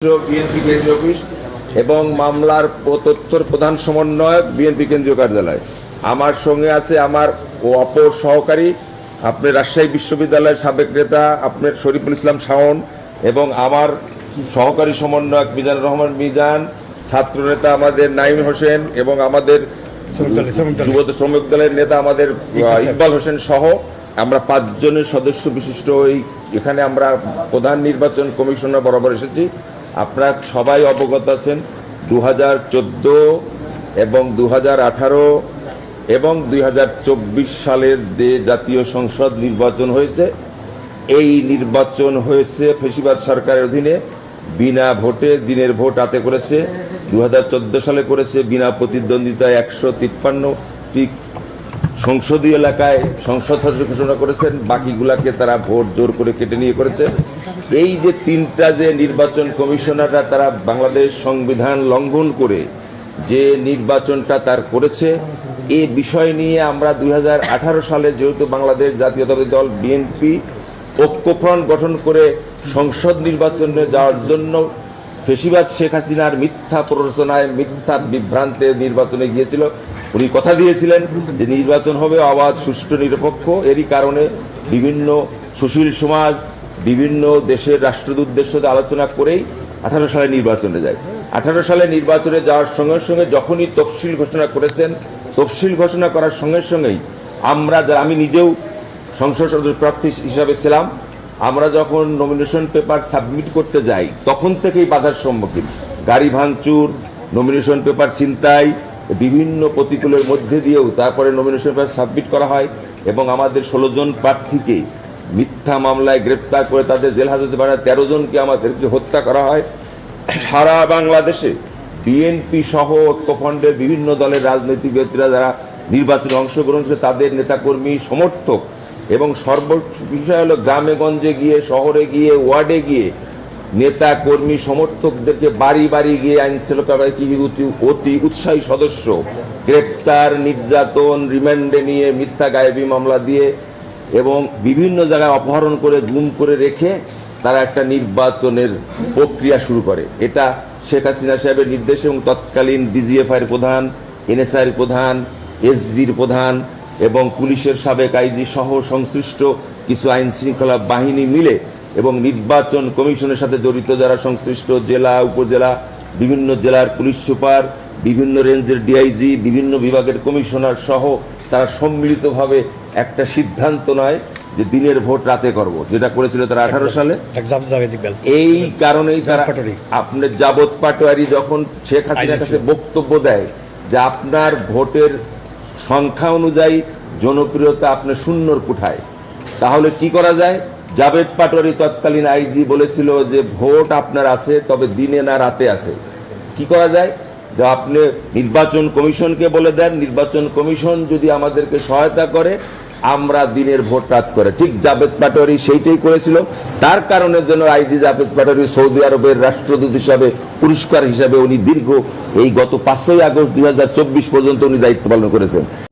BNP কেন্দ্রীয় office এবং মামলার ও তথ্যর প্রধান সমন্বয়ক বিএনপি কেন্দ্রীয় কার্যালয়। আমার সঙ্গে আছে আমার ও অপর সহকারী আপনার রাজশাহী বিশ্ববিদ্যালয়ের সাবেক নেতা আপনার শরীফুল ইসলাম শাওন এবং আমার সহকারী সমন্বয়ক মিজানুর রহমান মিজান ছাত্র নেতা আমাদের নাইম হোসেন এবং আমাদের যুব শ্রমিক দলের নেতা আমাদের ইকবাল হোসেন সহ আমরা পাঁচজনের সদস্য বিশিষ্ট এই এখানে আমরা প্রধান নির্বাচন কমিশনার বরাবর এসেছি। আপনারা সবাই অবগত আছেন দু হাজার চোদ্দ এবং দু হাজার আঠারো এবং দু হাজার চব্বিশ সালের যে জাতীয় সংসদ নির্বাচন হয়েছে, এই নির্বাচন হয়েছে ফেসিবাদ সরকারের অধীনে। বিনা ভোটে, দিনের ভোট হাতে করেছে। দু হাজার চোদ্দ সালে করেছে, বিনা প্রতিদ্বন্দ্বিতায় একশো তিপ্পান্নটি সংসদীয় এলাকায় সংসদ সদস্য ঘোষণা করেছেন, বাকিগুলাকে তারা ভোট জোর করে কেটে নিয়ে করেছে। এই যে তিনটা যে নির্বাচন কমিশনাররা তারা বাংলাদেশ সংবিধান লঙ্ঘন করে যে নির্বাচনটা তার করেছে এই বিষয় নিয়ে আমরা দু হাজার আঠারো সালে যেহেতু বাংলাদেশ জাতীয়তাবাদী দল বিএনপি ঐক্যফ্রন্ট গঠন করে সংসদ নির্বাচনে যাওয়ার জন্য ফেসিবাদ শেখ হাসিনার মিথ্যা প্ররোচনায়, মিথ্যা বিভ্রান্তে নির্বাচনে গিয়েছিল উনি কথা দিয়েছিলেন যে নির্বাচন হবে অবাধ, সুষ্ঠু, নিরপেক্ষ। এরই কারণে বিভিন্ন সুশীল সমাজ, বিভিন্ন দেশের রাষ্ট্রদূত উদ্দেশ্য আলোচনা করেই আঠারো সালে নির্বাচনে যায়। আঠারো সালে নির্বাচনে যাওয়ার সঙ্গে সঙ্গে যখনই তফসিল ঘোষণা করেছেন, তফসিল ঘোষণা করার সঙ্গে সঙ্গেই আমরা আমি নিজেও সংসদ সদস্য প্রার্থী হিসাবে ছিলাম, আমরা যখন নমিনেশন পেপার সাবমিট করতে যাই, তখন থেকেই বাধার সম্মুখীন। গাড়ি ভাঙচুর নমিনেশন পেপার ছিনতাই বিভিন্ন প্রতিকূলের মধ্যে দিয়েও তারপরে নমিনেশন পেপার সাবমিট করা হয় এবং আমাদের ষোলো জন প্রার্থীকে মিথ্যা মামলায় গ্রেপ্তার করে তাদের জেল হাজতে বাড়ায় তেরো জনকে আমাদেরকে হত্যা করা হয়। সারা বাংলাদেশে বিএনপি সহ ঐক্যফ্রন্টের বিভিন্ন দলের রাজনীতিবিদরা যারা নির্বাচনে অংশগ্রহণ করে তাদের নেতাকর্মী, সমর্থক এবং সর্ব বিষয় হলো গ্রামে গঞ্জে গিয়ে, শহরে গিয়ে, ওয়ার্ডে গিয়ে নেতা, কর্মী, সমর্থকদেরকে বাড়ি বাড়ি গিয়ে আইন শৃঙ্খলা অতি উৎসাহী সদস্য? গ্রেপ্তার, নির্যাতন, রিমান্ডে নিয়ে মিথ্যা গায়েবী মামলা দিয়ে এবং বিভিন্ন জায়গায় অপহরণ করে, গুম করে রেখে তারা একটা নির্বাচনের প্রক্রিয়া শুরু করে। এটা শেখ হাসিনা সাহেবের নির্দেশে এবং তৎকালীন ডিজিএফআই প্রধান, এনএসআইয়ের প্রধান, এসবির প্রধান এবং পুলিশের সাবেক আইজি সহ সংশ্লিষ্ট কিছু আইন শৃঙ্খলা বাহিনী মিলে এবং নির্বাচন কমিশনের সাথে জড়িত যারা সংশ্লিষ্ট জেলা উপজেলা বিভিন্ন জেলার পুলিশ সুপার বিভিন্ন রেঞ্জের ডিআইজি বিভিন্ন বিভাগের কমিশনার সহ তারা সম্মিলিতভাবে একটা সিদ্ধান্ত নয় যে দিনের ভোট রাতে করব। যেটা করেছিল তারা আঠারো সালে। এই কারণেই তারা আপনার যাবত পাটোয়ারি যখন শেখ হাসিনার কাছে বক্তব্য দেয় যে আপনার ভোটের সংখ্যা অনুযায়ী জনপ্রিয়তা আপনার শূন্যর কোঠায় তাহলে কি করা যায়? জাভেদ পাটোয়ারি তৎকালীন আইজি বলেছিল যে ভোট আপনার আছে, তবে দিনে না রাতে আছে। কি করা যায়? যে আপনি নির্বাচন কমিশনকে বলে দেন, নির্বাচন কমিশন যদি আমাদেরকে সহায়তা করে, আমরা দিনের ভোট রাত করে। ঠিক জাভেদ পাটোয়ারি সেইটাই করেছিল। তার কারণের জন্য আইজি জাভেদ পাটোয়ারি সৌদি আরবের রাষ্ট্রদূত হিসাবে, পুরস্কার হিসাবে উনি দীর্ঘ এই গত পাঁচই আগস্ট দুই হাজার চব্বিশ পর্যন্ত উনি দায়িত্ব পালন করেছেন।